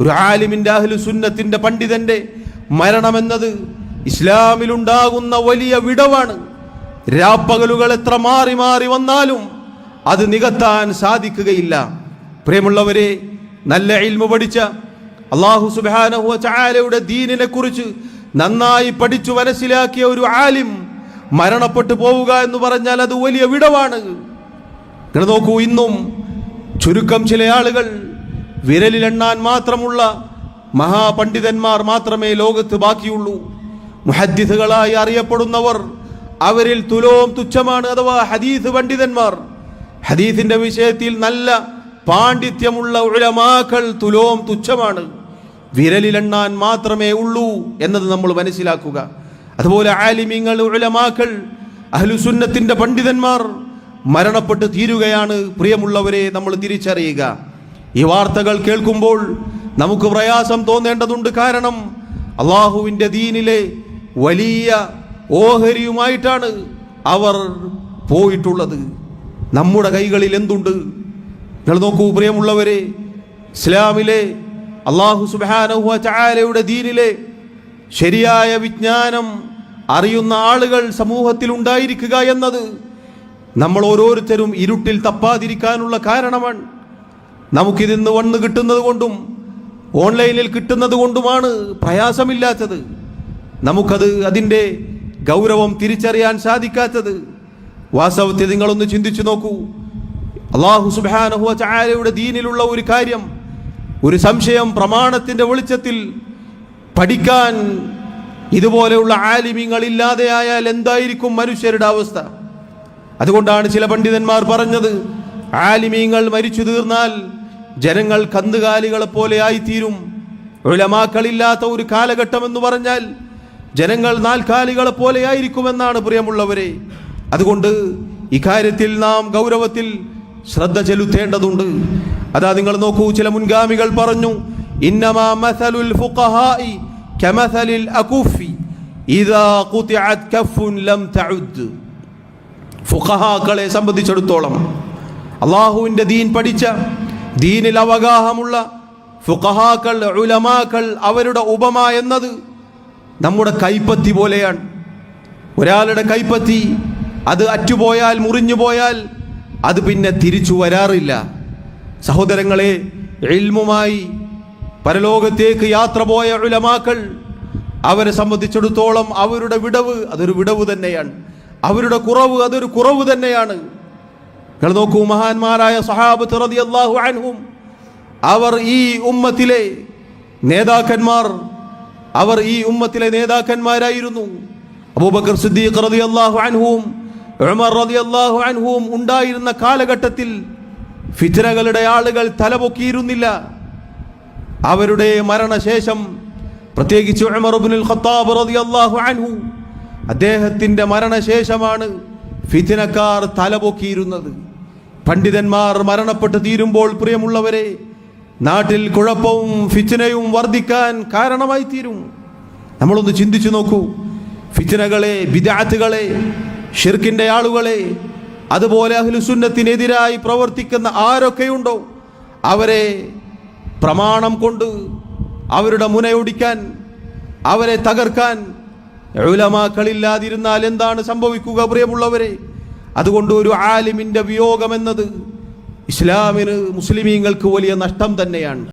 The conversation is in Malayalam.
ഒരു ആലിമിന്റെ അഹ്ലു സുന്നത്തിന്റെ പണ്ഡിതന്റെ മരണമെന്നത് ഇസ്ലാമിലുണ്ടാകുന്ന വലിയ വിടവാണ്. രാപ്പകലുകൾ എത്ര മാറി മാറി വന്നാലും അത് നികത്താൻ സാധിക്കുകയില്ല. പ്രിയമുള്ളവരെ നല്ല ഇൽമു പഠിച്ച അള്ളാഹു സുബാനഹു ദീനിനെ കുറിച്ച് നന്നായി പഠിച്ചു മനസ്സിലാക്കിയ ഒരു ആലിം മരണപ്പെട്ടു പോവുക എന്ന് പറഞ്ഞാൽ അത് വലിയ വിടവാണ്. നോക്കൂ ഇന്നും ചുരുക്കം ചില ആളുകൾ വിരലിലെണ്ണാൻ മാത്രമുള്ള മഹാപണ്ഡിതന്മാർ മാത്രമേ ലോകത്ത് ബാക്കിയുള്ളൂ. മുഹദ്ദിസുകളായി അറിയപ്പെടുന്നവർ അവരിൽ തുലോം തുച്ഛമാണ് അഥവാ ഹദീസ് പണ്ഡിതന്മാർ. ഹദീസിന്റെ വിഷയത്തിൽ നല്ല പാണ്ഡിത്യമുള്ള ഉലമാക്കൾ തുലോം തുച്ഛമാണ്. വിരലിലെണ്ണാൻ മാത്രമേ ഉള്ളൂ എന്നത് നമ്മൾ മനസ്സിലാക്കുക. അതുപോലെ ആലിമിങ്ങൾ ഉലമാക്കൾ അഹ്ലുസുന്നത്തിന്റെ പണ്ഡിതന്മാർ മരണപ്പെട്ട് തീരുകയാണ്. പ്രിയമുള്ളവരെ നമ്മൾ തിരിച്ചറിയുക. ഈ വാർത്തകൾ കേൾക്കുമ്പോൾ നമുക്ക് പ്രയാസം തോന്നേണ്ടതുണ്ട് കാരണം അള്ളാഹുവിന്റെ ദീനിലെ വലിയ ഓഹരിയുമായിട്ടാണ് അവർ പോയിട്ടുള്ളത്. നമ്മുടെ കൈകളിൽ എന്തുണ്ട്? നിങ്ങൾ നോക്കൂ പ്രിയമുള്ളവരെ ഇസ്ലാമിലെ അള്ളാഹു സുബാനഹുവ ദീനിലെ ശരിയായ വിജ്ഞാനം അറിയുന്ന ആളുകൾ സമൂഹത്തിൽ ഉണ്ടായിരിക്കുക എന്നത് നമ്മൾ ഓരോരുത്തരും ഇരുട്ടിൽ തപ്പാതിരിക്കാനുള്ള കാരണമാണ്. നമുക്കിതിന്ന് വന്ന് കിട്ടുന്നത് കൊണ്ടും ഓൺലൈനിൽ കിട്ടുന്നത് കൊണ്ടുമാണ് പ്രയാസമില്ലാത്തത്. നമുക്കത് അതിന്റെ ഗൗരവം തിരിച്ചറിയാൻ സാധിക്കാത്തത്. വാസ്തവത്തിൽ നിങ്ങളൊന്ന് ചിന്തിച്ചു നോക്കൂ. അള്ളാഹു സുബാനഹു ചായാലയുടെ ദീനിലുള്ള ഒരു കാര്യം ഒരു സംശയം പ്രമാണത്തിന്റെ വെളിച്ചത്തിൽ പഠിക്കാൻ ഇതുപോലെയുള്ള ആലിമ്യങ്ങൾ ഇല്ലാതെയായാൽ എന്തായിരിക്കും മനുഷ്യരുടെ അവസ്ഥ? അതുകൊണ്ടാണ് ചില പണ്ഡിതന്മാർ പറഞ്ഞത് ആലിമ്യങ്ങൾ മരിച്ചു തീർന്നാൽ ജനങ്ങൾ കന്നുകാലികളെ പോലെ ആയിത്തീരും. ഒഴിലമാക്കളില്ലാത്ത ഒരു കാലഘട്ടം എന്ന് പറഞ്ഞാൽ ജനങ്ങൾ നാൽക്കാലികളെ പോലെ ആയിരിക്കുമെന്നാണ് പ്രിയമുള്ളവരെ. അതുകൊണ്ട് ഇക്കാര്യത്തിൽ നാം ഗൗരവത്തിൽ ശ്രദ്ധ ചെലുത്തേണ്ടതുണ്ട്. അതാ നിങ്ങൾ നോക്കൂ ചില മുൻഗാമികൾ പറഞ്ഞു ഫുഖഹാക്കളെ സംബന്ധിച്ചിടത്തോളം അള്ളാഹുവിന്റെ ദീൻ പഠിച്ച ദീനിൽ അവഗാഹമുള്ള ഫുഖഹാക്കൾ ഉലമാക്കൾ അവരുടെ ഉപമ എന്നത് നമ്മുടെ കൈപ്പത്തി പോലെയാണ്. ഒരാളുടെ കൈപ്പത്തി അത് അറ്റുപോയാൽ മുറിഞ്ഞു പോയാൽ അത് പിന്നെ തിരിച്ചു വരാറില്ല. സഹോദരങ്ങളെ എൽമുമായി പരലോകത്തേക്ക് യാത്ര പോയ ഉലമാക്കൾ അവരെ സംബന്ധിച്ചിടത്തോളം അവരുടെ വിടവ് അതൊരു വിടവ് തന്നെയാണ്. അവരുടെ കുറവ് അതൊരു കുറവ് തന്നെയാണ്. നിങ്ങൾ നോക്കൂ മഹാന്മാരായ സഹാബത്ത് റതി അള്ളാഹു അൻഹും. അവർ ഈ ഉമ്മത്തിലെ നേതാക്കന്മാർ അവർ ഈ ഉമ്മത്തിലെ നേതാക്കന്മാരായിരുന്നു. അബൂബക്കർ സിദ്ദീഖ് റതി റളിയല്ലാഹു അൻഹും ഉമർ അള്ളാഹു അൻഹും ഉണ്ടായിരുന്ന കാലഘട്ടത്തിൽ ഫിത്തനകളുടെ ആളുകൾ തലപൊക്കിയിരുന്നില്ല. അവരുടെ മരണശേഷം പ്രത്യേകിച്ച് ഉമർ ഇബ്നുൽ ഖത്താബ് റളിയല്ലാഹു അൻഹു അദ്ദേഹത്തിന്റെ മരണശേഷമാണ് ഫിത്തിനക്കാർ തലപൊക്കിയിരുന്നത്. പണ്ഡിതന്മാർ മരണപ്പെട്ട് തീരുമ്പോൾ പ്രിയമുള്ളവരെ നാട്ടിൽ കുഴപ്പവും ഫിച്ചനയും വർദ്ധിക്കാൻ കാരണമായി തീരും. നമ്മളൊന്ന് ചിന്തിച്ചു നോക്കൂ. ഫിച്ചനകളെ വിദ്യാർത്ഥികളെ ഷിർക്കിന്റെ ആളുകളെ അതുപോലെ അഹ്ലുസുന്നത്തിനെതിരായി പ്രവർത്തിക്കുന്ന ആരൊക്കെയുണ്ടോ അവരെ പ്രമാണം കൊണ്ട് അവരുടെ മുനയൊടിക്കാൻ അവരെ തകർക്കാൻ ഉലമാക്കളില്ലാതിരുന്നാൽ എന്താണ് സംഭവിക്കുക പ്രിയമുള്ളവരെ? അതുകൊണ്ട് ഒരു ആലിമിന്റെ വിയോഗം എന്നത് ഇസ്ലാമിന് മുസ്ലിമീങ്ങൾക്ക് വലിയ നഷ്ടം തന്നെയാണ്.